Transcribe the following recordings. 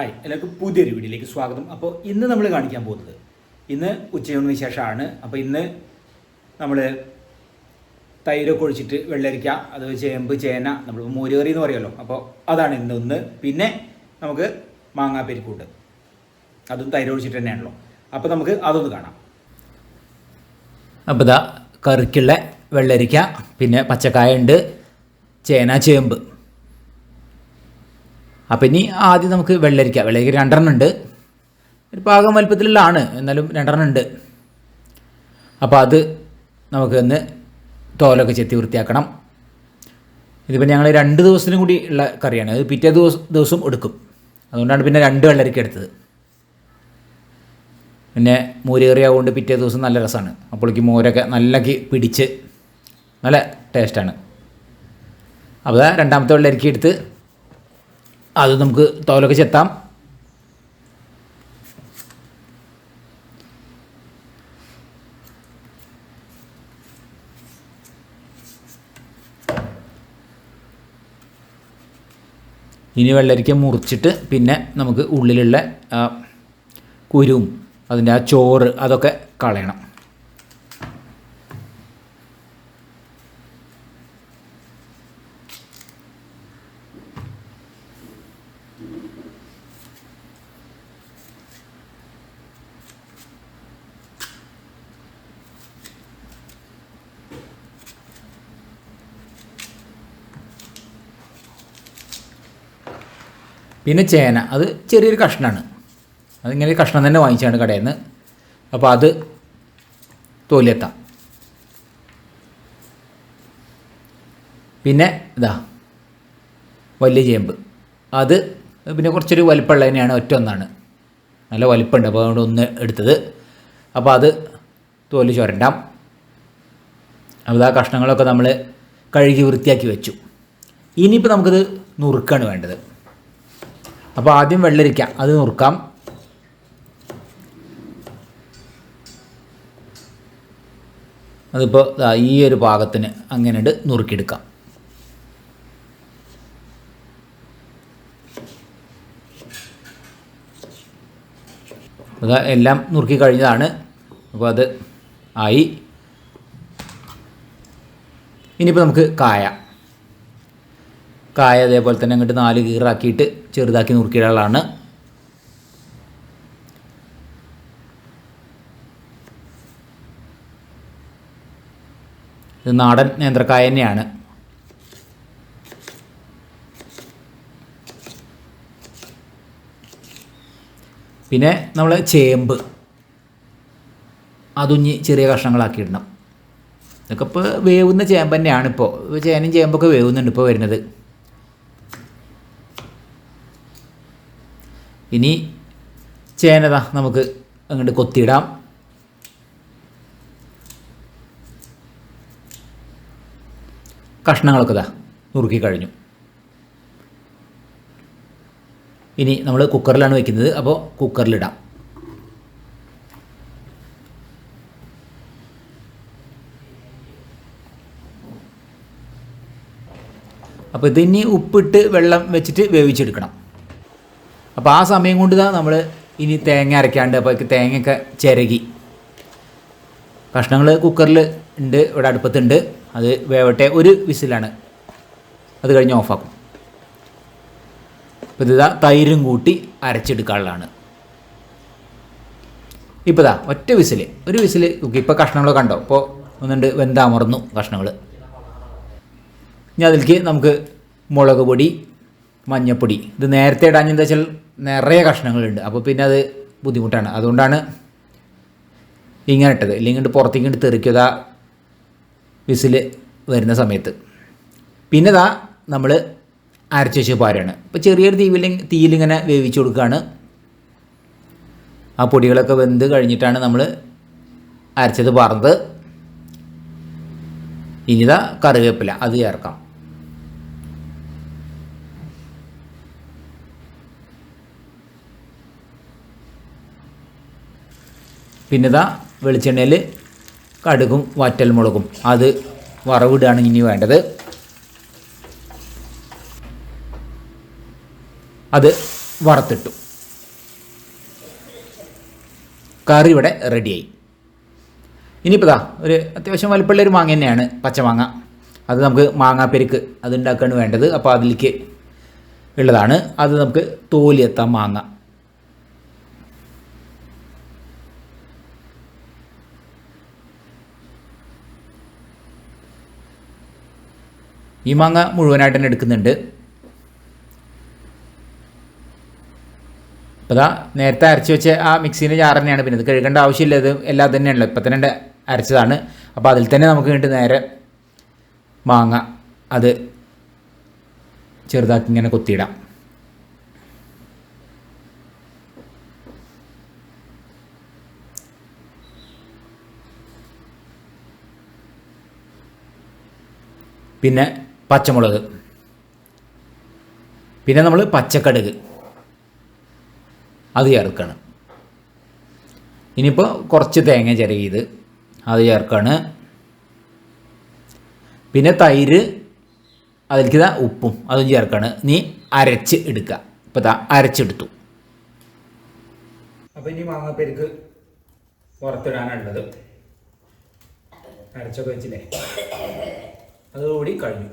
Hi എല്ലാവർക്കും പുതിയൊരു വീഡിയോയിലേക്ക് സ്വാഗതം. അപ്പോൾ ഇന്ന് നമ്മൾ കാണിക്കാൻ പോകുന്നത് ഇന്ന് ഉച്ചയൂണിന് ശേഷമാണ്. അപ്പോൾ ഇന്ന് നമ്മൾ തൈരൊക്കെ ഒഴിച്ചിട്ട് വെള്ളരിക്ക അത് ചേമ്പ് ചേന നമ്മൾ മോരുകറി എന്ന് പറയുമല്ലോ. അപ്പോൾ അതാണ് ഇന്ന് ഒന്ന്. പിന്നെ നമുക്ക് മാങ്ങാപ്പെരിക്കൂട്ട് അതും തൈര് ഒഴിച്ചിട്ട് തന്നെയാണല്ലോ. അപ്പോൾ നമുക്ക് അതൊന്ന് കാണാം. അപ്പോൾ ഇതാ കറിക്കുള്ള വെള്ളരിക്ക പിന്നെ പച്ചക്കായ ഉണ്ട് ചേന ചേമ്പ്. അപ്പം ഇനി ആദ്യം നമുക്ക് വെള്ളരിക്ക. വെള്ളരിക്ക രണ്ടെണ്ണം ഉണ്ട്. ഒരു പാകം വലുപ്പത്തിലുള്ളതാണ്. എന്നാലും രണ്ടെണ്ണം ഉണ്ട്. അപ്പോൾ അത് നമുക്ക് ഒന്ന് തോലൊക്കെ ചെത്തി വൃത്തിയാക്കണം. ഇതിപ്പോൾ ഞങ്ങൾ രണ്ട് ദിവസത്തിനും കൂടി ഉള്ള കറിയാണ്. അത് പിറ്റേ ദിവസം ദിവസം എടുക്കും. അതുകൊണ്ടാണ് പിന്നെ രണ്ട് വെള്ളരിക്ക എടുത്തത്. പിന്നെ മോര് കറി ആവുകൊണ്ട് പിറ്റേ ദിവസം നല്ല രസമാണ് അപ്പോഴേക്ക് മോരൊക്കെ നല്ലക്ക് പിടിച്ച് നല്ല ടേസ്റ്റാണ് അപ്പോൾ രണ്ടാമത്തെ വെള്ളരിക്ക എടുത്ത് അത് നമുക്ക് തോലൊക്കെ ചെത്താം. ഇനി വെള്ളരിക്ക മുറിച്ചിട്ട് പിന്നെ നമുക്ക് ഉള്ളിലുള്ള കുരുവും അതിന്റെ ആ ചോറ് അതൊക്കെ കളയണം. പിന്നെ ചേന അത് ചെറിയൊരു കഷ്ണമാണ് അതിങ്ങനെ കഷ്ണം തന്നെ വാങ്ങിച്ചാണ് കടയിൽ നിന്ന് അപ്പോൾ അത് തോലിയെത്താം. പിന്നെ ഇതാ വലിയ ചേമ്പ്. അത് പിന്നെ കുറച്ചൊരു വലിപ്പമുള്ള തന്നെയാണ് ഒറ്റ ഒന്നാണ്. നല്ല വലിപ്പമുണ്ട് അപ്പോൾ അതുകൊണ്ട് ഒന്ന് എടുത്തത്. അപ്പോൾ അത് തോൽ ചുരണ്ടാം. അപ്പോൾ ആ കഷ്ണങ്ങളൊക്കെ നമ്മൾ കഴുകി വൃത്തിയാക്കി വെച്ചു. ഇനിയിപ്പോൾ നമുക്കത് നുറുക്കാണ് വേണ്ടത്. അപ്പോൾ ആദ്യം വെള്ളരിക്ക അത് നുറുക്കാം. അതിപ്പോൾ ഈ ഒരു പാകത്തിന് അങ്ങനെ നുറുക്കിയെടുക്കാം. അത് എല്ലാം നുറുക്കി കഴിഞ്ഞതാണ്. അപ്പോൾ അത് ആയി. ഇനിയിപ്പോൾ നമുക്ക് കായ. കായ അതേപോലെ തന്നെ അങ്ങോട്ട് നാല് കീറാക്കിയിട്ട് ചെറുതാക്കി നുറുക്കിയിടാനാണ് ഇത് നാടൻ നേന്ത്രക്കായ തന്നെയാണ്. പിന്നെ നമ്മൾ ചേമ്പ്. അതുഞ്ഞി ചെറിയ കഷ്ണങ്ങളാക്കി ഇടണം. ഇതൊക്കെ ഇപ്പോൾ വേവുന്ന ചേമ്പ് തന്നെയാണ് ഇപ്പോൾ ചേനയും ചേമ്പൊക്കെ വേവുന്നുണ്ട് ഇപ്പോൾ വരുന്നത്. ഇനി ചേനത നമുക്ക് അങ്ങോട്ട് കൊത്തിയിടാം. കഷ്ണങ്ങളൊക്കെ ഇതാ നുറുക്കി കഴിഞ്ഞു. ഇനി നമ്മൾ കുക്കറിലാണ് വെക്കുന്നത്. അപ്പോൾ കുക്കറിലിടാം. അപ്പോൾ ഇതിനി ഉപ്പിട്ട് വെള്ളം വെച്ചിട്ട് വേവിച്ചെടുക്കണം. അപ്പോൾ ആ സമയം കൊണ്ട് തന്നെ നമ്മൾ ഇനി തേങ്ങ അരയ്ക്കാണ്ട് അപ്പോൾ തേങ്ങയൊക്കെ ചിരകി. കഷ്ണങ്ങൾ കുക്കറിൽ ഉണ്ട് ഇവിടെ അടുപ്പത്തുണ്ട്. അത് വേവട്ടെ ഒരു വിസിലാണ്. അത് കഴിഞ്ഞ് ഓഫാക്കും. ഇപ്പോൾ ഇതാ തൈരും കൂട്ടി അരച്ചെടുക്കാനുള്ളതാണ്. ഇപ്പോൾ ഇതാ ഒറ്റ വിസിൽ ഒരു വിസിൽ ഇപ്പോൾ കഷ്ണങ്ങൾ കണ്ടോ? ഇപ്പോൾ ഒന്നുണ്ട് വെന്താമറന്നു കഷ്ണങ്ങൾ ഇനി അതിലേക്ക് നമുക്ക് മുളക് പൊടി മഞ്ഞപ്പൊടി. ഇത് നേരത്തെ ഇടാഞ്ഞെന്താ വെച്ചാൽ നിറയെ കഷ്ണങ്ങളുണ്ട്. അപ്പോൾ പിന്നെ അത് ബുദ്ധിമുട്ടാണ്. അതുകൊണ്ടാണ് ഇങ്ങനെ ഇട്ടത് ഇല്ലെങ്കിൽ പുറത്തേക്ക് ഇങ്ങോട്ട് തെറിക്കുക. വിസിൽ വരുന്ന സമയത്ത്. പിന്നെ ഇതാ നമ്മൾ അരച്ച് വെച്ച് പാരാണ്. ഇപ്പോൾ ചെറിയൊരു തീവിൽ തീയിലിങ്ങനെ വേവിച്ച് കൊടുക്കുകയാണ് ആ പൊടികളൊക്കെ വെന്ത് കഴിഞ്ഞിട്ടാണ് നമ്മൾ അരച്ചത് പാർന്നത്. ഇനിതാ കറിവേപ്പില. അത് ചേർക്കാം. പിന്നെ ഇതാ വെളിച്ചെണ്ണയിൽ കടുകും വറ്റൽ മുളകും അത് വറവിടുകയാണ് ഇനി വേണ്ടത്. അത് വറുത്തിട്ടു. കറി ഇവിടെ റെഡിയായി. ഇനിയിപ്പോൾ ഇതാ ഒരു അത്യാവശ്യം വലിപ്പമുള്ള ഒരു മാങ്ങ തന്നെയാണ് പച്ചമാങ്ങ. അത് നമുക്ക് മാങ്ങാപ്പെരുക്ക് അതുണ്ടാക്കാണ് വേണ്ടത്. അപ്പോൾ അതിലേക്ക് ഉള്ളതാണ്. അത് നമുക്ക് തോലിയെത്താം മാങ്ങ. ഈ മാങ്ങ മുഴുവനായിട്ട് തന്നെ എടുക്കുന്നുണ്ട്. അപ്പോൾ ഇതാ നേരത്തെ അരച്ച് വെച്ച ആ മിക്സീന്റെ ജാർ തന്നെയാണ്. പിന്നെ ഇത് കഴുകേണ്ട ആവശ്യമില്ല. ഇത് എല്ലാം തന്നെയാണല്ലോ. ഇപ്പം തന്നെ അരച്ചതാണ്. അപ്പോൾ അതിൽ തന്നെ നമുക്ക് വേണ്ടി നേരെ മാങ്ങ അത് ചെറുതാക്കി ഇങ്ങനെ കൊത്തിയിടാം. പിന്നെ പച്ചമുളക്. പിന്നെ നമ്മൾ പച്ചക്കടുക്. അത് ചേർക്കണം. ഇനിയിപ്പോൾ കുറച്ച് തേങ്ങ ചിരകിയത് അത് ചേർക്കാണ്. പിന്നെ തൈര് അതിലേക്ക് ഇതാ ഉപ്പും അതും ചേർക്കണം. നീ അരച്ച് എടുക്കുക. ഇപ്പോൾ ഇതാ അരച്ചെടുത്തു. അപ്പോൾ ഇനി മാങ്ങ പെരുക്ക് വറുത്തിടാനുള്ളത് അരച്ചൊക്കെ വെച്ചില്ലേ? അതുകൂടി കഴിഞ്ഞു.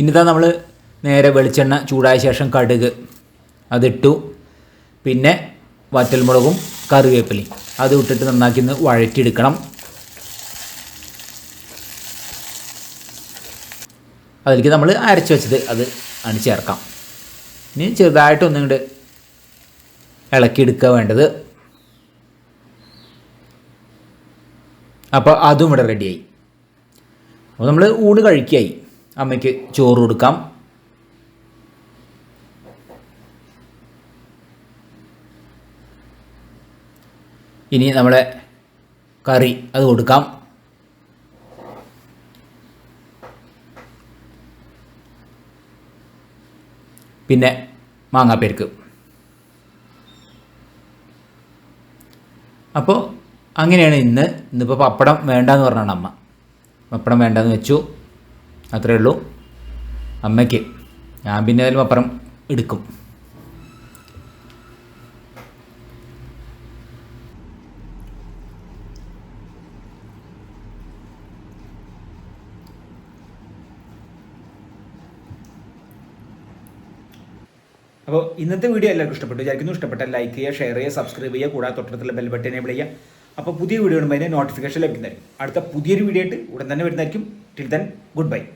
ഇനിതാ നമ്മൾ നേരെ വെളിച്ചെണ്ണ ചൂടായ ശേഷം കടുക് അതിട്ടു. പിന്നെ വറ്റൽമുളകും കറിവേപ്പിലയും. അത് ഇട്ടിട്ട് നന്നാക്കി ഒന്ന് വഴറ്റിയെടുക്കണം. അതിലേക്ക് നമ്മൾ അരച്ച് വെച്ചത് അത് ആണ് ചേർക്കാം. ഇനി ചെറുതായിട്ടൊന്നും ഇങ്ങോട്ട് ഇളക്കിയെടുക്കുക വേണ്ടത്. അപ്പോൾ അതും ഇവിടെ റെഡിയായി അപ്പോൾ നമ്മൾ ഊണ് കഴിക്കായി. അമ്മയ്ക്ക് ചോറ് കൊടുക്കാം. ഇനി നമ്മളെ കറി അത് കൊടുക്കാം. പിന്നെ മാങ്ങാപ്പേർക്ക്. അപ്പോൾ അങ്ങനെയാണ് ഇന്ന്. ഇന്നിപ്പോൾ പപ്പടം വേണ്ടെന്ന് പറഞ്ഞാണ് അമ്മ. പപ്പടം വേണ്ടെന്ന് വെച്ചു. അത്രേ ഉള്ളൂ. അമ്മയ്ക്ക് ഞാൻ പിന്നെ അതിലും അപ്പുറം എടുക്കും. അപ്പോൾ ഇന്നത്തെ വീഡിയോ എല്ലാവർക്കും ഇഷ്ടപ്പെട്ടു. വിചാരിക്കുന്നു ഇഷ്ടപ്പെട്ട ലൈക്ക് ചെയ്യുക ഷെയർ ചെയ്യുക സബ്സ്ക്രൈബ് ചെയ്യുക കൂടാതെ തൊട്ടടുത്തുള്ള ബെൽ ബട്ടൺ എനേബിൾ ചെയ്യുക. അപ്പോൾ പുതിയ വീഡിയോ അതിന് നോട്ടിഫിക്കേഷൻ ലഭിക്കുന്നതായിരിക്കും. അടുത്ത പുതിയൊരു വീഡിയോ ആയിട്ട് ഉടൻ തന്നെ വരുന്നതായിരിക്കും. Till then good bye